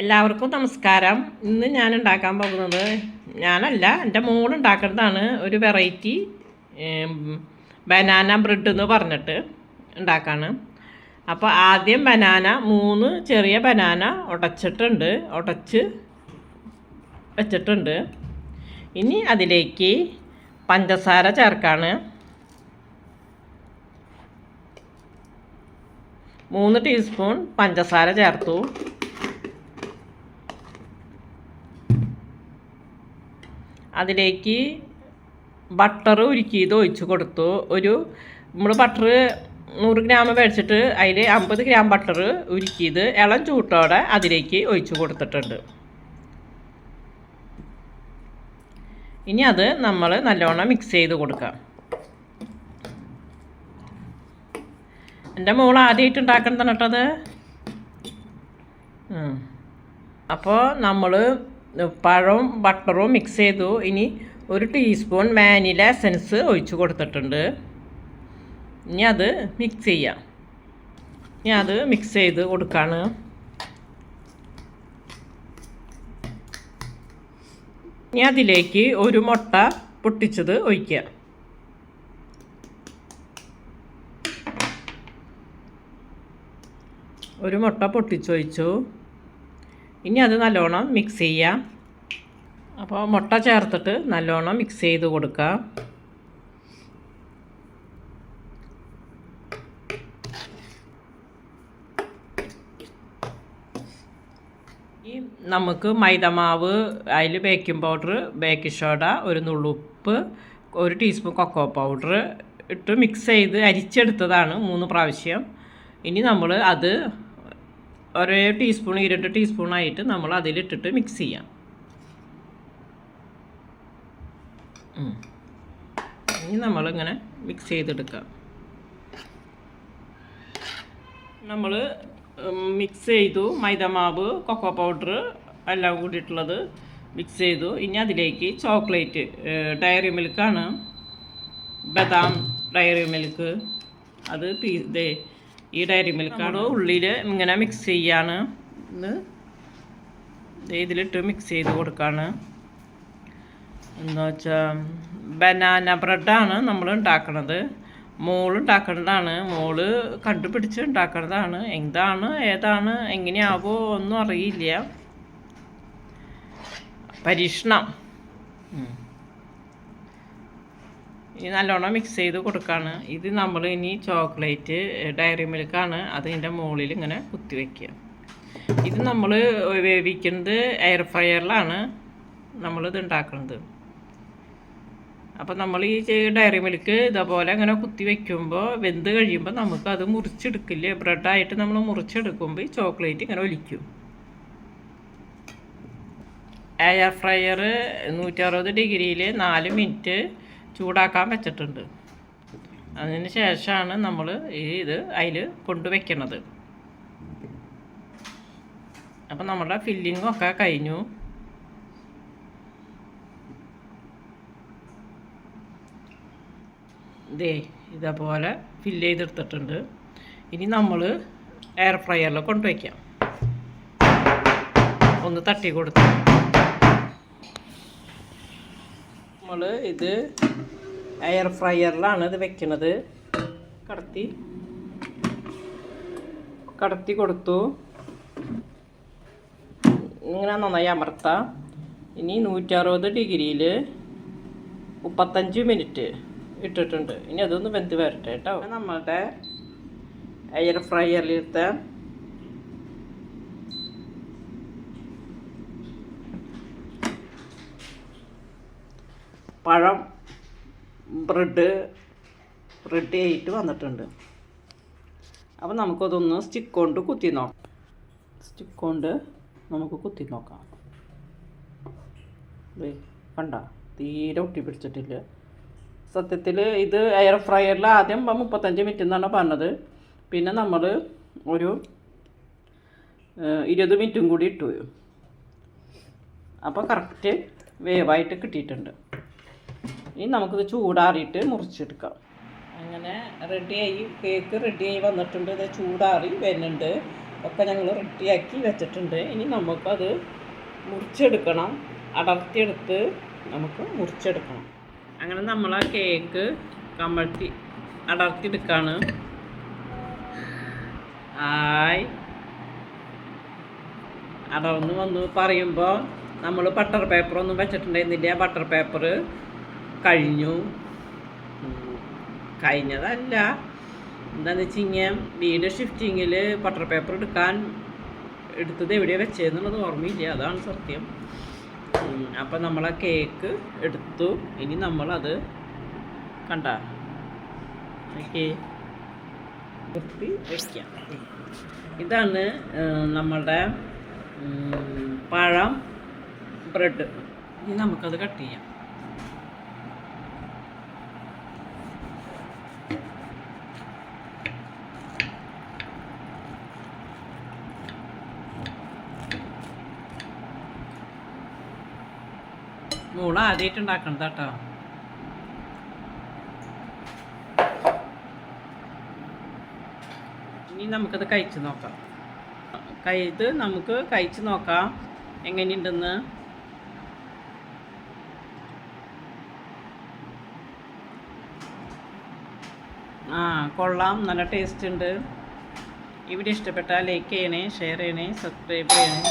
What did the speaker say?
എല്ലാവർക്കും നമസ്കാരം. ഇന്ന് ഞാൻ ഉണ്ടാക്കാൻ പോകുന്നത് ഞാനല്ല എന്റെ മോൾ ഉണ്ടാക്കുന്നതാണ് ഒരു വെറൈറ്റി ബനാന ബ്രെഡ് എന്ന് പറഞ്ഞിട്ട് ഉണ്ടാക്കാണ്. അപ്പോൾ ആദ്യം ബനാന മൂന്ന് ചെറിയ ബനാന ഉടച്ചിട്ടുണ്ട് ഉടച്ച് വെച്ചിട്ടുണ്ട്. ഇനി അതിലേക്ക് പഞ്ചസാര ചേർക്കാണ്. മൂന്ന് ടീസ്പൂൺ പഞ്ചസാര ചേർത്തു. അതിലേക്ക് ബട്ടർ ഉരുക്കിയത് ഒഴിച്ച് കൊടുത്തു. ഒരു നമ്മൾ ബട്ടർ നൂറ് ഗ്രാം മേടിച്ചിട്ട് അതിൽ അമ്പത് ഗ്രാം ബട്ടർ ഉരുക്കിയത് ഇളം ചൂട്ടോടെ അതിലേക്ക് ഒഴിച്ച് കൊടുത്തിട്ടുണ്ട്. ഇനി അത് നമ്മൾ നല്ലോണം മിക്സ് ചെയ്ത് കൊടുക്കാം. എന്റെ മോൾ ആദ്യമായിട്ട് ഉണ്ടാക്കണം തന്നിട്ടത് അപ്പോൾ നമ്മൾ പഴവും ബട്ടറും മിക്സ് ചെയ്തു. ഇനി ഒരു ടീസ്പൂൺ വാനില എസൻസ് ഒഴിച്ചു കൊടുത്തിട്ടുണ്ട്. ഇനി അത് മിക്സ് ചെയ്യാം. ഇനി അത് മിക്സ് ചെയ്ത് കൊടുക്കാണ്. ഇനി അതിലേക്ക് ഒരു മുട്ട പൊട്ടിച്ചത് ഒഴിക്കുക. ഒരു മുട്ട പൊട്ടിച്ചൊഴിച്ചു ഇനി അത് നല്ലോണം മിക്സ് ചെയ്യാം. അപ്പോൾ മുട്ട ചേർത്തിട്ട് നല്ലോണം മിക്സ് ചെയ്ത് കൊടുക്കാം. ഈ നമുക്ക് മൈദമാവ് അതിൽ ബേക്കിംഗ് പൗഡർ ബേക്കിംഗ് സോഡ ഒരു നുള്ളുപ്പ് ഒരു ടീസ്പൂൺ കൊക്കോ പൗഡർ ഇട്ട് മിക്സ് ചെയ്ത് അരിച്ചെടുത്തതാണ് മൂന്ന് പ്രാവശ്യം. ഇനി നമ്മൾ അത് ഒരേ ടീസ്പൂൺ ഇരണ്ട് ടീസ്പൂണായിട്ട് നമ്മൾ അതിലിട്ടിട്ട് മിക്സ് ചെയ്യാം. ഇനി നമ്മളിങ്ങനെ മിക്സ് ചെയ്തെടുക്കാം. നമ്മൾ മിക്സ് ചെയ്തു. മൈദമാവ് കൊക്കോ പൗഡർ എല്ലാം കൂടിയിട്ടുള്ളത് മിക്സ് ചെയ്തു. ഇനി അതിലേക്ക് ചോക്ലേറ്റ് ഡയറി മിൽക്കാണ് ബദാം ഡയറി മിൽക്ക് അത് പീ ഈ ഡയറി മിൽക്കാണ് ഉള്ളിൽ ഇങ്ങനെ മിക്സ് ചെയ്യാണ്. ഇത് ഇതിലിട്ട് മിക്സ് ചെയ്ത് കൊടുക്കാണ്. എന്താ വെച്ചാൽ ബനാന ബ്രെഡാണ് നമ്മൾ ഉണ്ടാക്കണത് മോൾ ഉണ്ടാക്കേണ്ടതാണ് മോൾ കണ്ടുപിടിച്ച് ഉണ്ടാക്കേണ്ടതാണ് എന്താണ് ഏതാണ് എങ്ങനെയാവോ ഒന്നും അറിയില്ല. പരീക്ഷണം. ഈ നല്ലോണം മിക്സ് ചെയ്ത് കൊടുക്കുകയാണ് ഇത് നമ്മൾ ഇനി ചോക്ലേറ്റ് ഡയറി മിൽക്കാണ് അതിന്റെ മുകളിൽ ഇങ്ങനെ കുത്തി വയ്ക്കുക ഇത് നമ്മൾ വേവിക്കുന്നത് എയർ ഫ്രയറിലാണ് നമ്മളിത് ഉണ്ടാക്കുന്നത്. അപ്പോൾ നമ്മൾ ഈ ഡയറി മിൽക്ക് ഇതേപോലെ അങ്ങനെ കുത്തി വയ്ക്കുമ്പോൾ വെന്ത് കഴിയുമ്പോൾ നമുക്ക് അത് മുറിച്ചെടുക്കില്ലേ? ബ്രെഡായിട്ട് നമ്മൾ മുറിച്ചെടുക്കുമ്പോൾ ഈ ചോക്ലേറ്റ് ഇങ്ങനെ ഒലിക്കും. എയർ ഫ്രയർ നൂറ്ററുപത് ഡിഗ്രിയിൽ നാല് മിനിറ്റ് ചൂടാക്കാൻ വെച്ചിട്ടുണ്ട്. അതിന് ശേഷമാണ് നമ്മൾ ഈ ഇത് അതിൽ കൊണ്ടുവയ്ക്കണത് അപ്പം നമ്മുടെ ഫില്ലിങ്ങൊക്കെ കഴിഞ്ഞു. ഇതേ ഇതേപോലെ ഫില്ല് ചെയ്തെടുത്തിട്ടുണ്ട്. ഇനി നമ്മൾ എയർ ഫ്രയറിൽ കൊണ്ടുവയ്ക്കാം. ഒന്ന് തട്ടി കൊടുത്ത്. നമ്മൾ ഇത് എയർ ഫ്രയറിലാണ് ഇത് വെക്കുന്നത് കടത്തി. കടത്തി കൊടുത്തു. ഇങ്ങനെ നന്നായി അമർത്താം. ഇനി നൂറ്ററുപത് ഡിഗ്രിയിൽ മുപ്പത്തഞ്ച് മിനിറ്റ് ഇട്ടിട്ടുണ്ട്. ഇനി അതൊന്ന് വെന്ത് വരട്ടെ കേട്ടോ. നമ്മളുടെ എയർ ഫ്രയറിലത്തെ പഴം ബ്രെഡ് റെഡി ആയിട്ട് വന്നിട്ടുണ്ട്. അപ്പോൾ നമുക്കതൊന്ന് സ്റ്റിക്ക് കൊണ്ട് കുത്തി നോക്കാം. സ്റ്റിക്ക് കൊണ്ട് നമുക്ക് കുത്തി നോക്കാം. കണ്ട തീരെ ഒട്ടി പിടിച്ചിട്ടില്ല. സത്യത്തിൽ ഇത് എയർ ഫ്രയറിൽ ആദ്യം മുപ്പത്തഞ്ച് മിനിറ്റ് എന്നാണ് പറഞ്ഞത്. പിന്നെ നമ്മൾ ഒരു ഇരുപത് മിനിറ്റും കൂടി ഇട്ടു. അപ്പോൾ കറക്റ്റ് വേവായിട്ട് കിട്ടിയിട്ടുണ്ട്. ഇനി നമുക്കിത് ചൂടാറിയിട്ട് മുറിച്ചെടുക്കാം. അങ്ങനെ റെഡിയായി കേക്ക് റെഡിയായി വന്നിട്ടുണ്ട്. ഇത് ചൂടാറി വരുന്നുണ്ട്. ഒക്കെ ഞങ്ങൾ റെഡിയാക്കി വെച്ചിട്ടുണ്ട്. ഇനി നമുക്കത് മുറിച്ചെടുക്കണം. അടർത്തിയെടുത്ത് നമുക്ക് മുറിച്ചെടുക്കണം. അങ്ങനെ നമ്മൾ ആ കേക്ക് കമഴ്ത്തി അടർത്തിയെടുക്കാണ്. ആയി. അടർന്ന് വന്നു പറയുമ്പോൾ നമ്മൾ ബട്ടർ പേപ്പർ ഒന്നും വെച്ചിട്ടുണ്ടായിരുന്നില്ല ബട്ടർ പേപ്പർ കഴിഞ്ഞു. കഴിഞ്ഞതല്ല. എന്താണെന്ന് വെച്ച് കഴിഞ്ഞാൽ വീട് ഷിഫ്റ്റിങ്ങിൽ ബട്ടർ പേപ്പർ എടുക്കാൻ എടുത്തത് എവിടെയാണ് വെച്ചതെന്നുള്ളത് ഓർമ്മയില്ല. അതാണ് സത്യം. അപ്പം നമ്മൾ ആ കേക്ക് എടുത്തു. ഇനി നമ്മളത് കണ്ട. വയ്ക്കാം ഇതാണ് നമ്മളുടെ പഴം ബ്രെഡ്. ഇനി നമുക്കത് കട്ട് ചെയ്യാം. മോൾ ആദ്യമായിട്ട് ഉണ്ടാക്കണത് കേട്ടോ. ഇനി നമുക്കത് കഴിച്ച് നോക്കാം. കഴിത് നമുക്ക് കഴിച്ച് നോക്കാം. എങ്ങനെയുണ്ടെന്ന്. ആ കൊള്ളാം. നല്ല ടേസ്റ്റ് ഉണ്ട്. ഇവിടെ ഇഷ്ടപ്പെട്ടാൽ ലൈക്ക് ചെയ്യണേ ഷെയർ ചെയ്യണേ സബ്സ്ക്രൈബ് ചെയ്യണേ.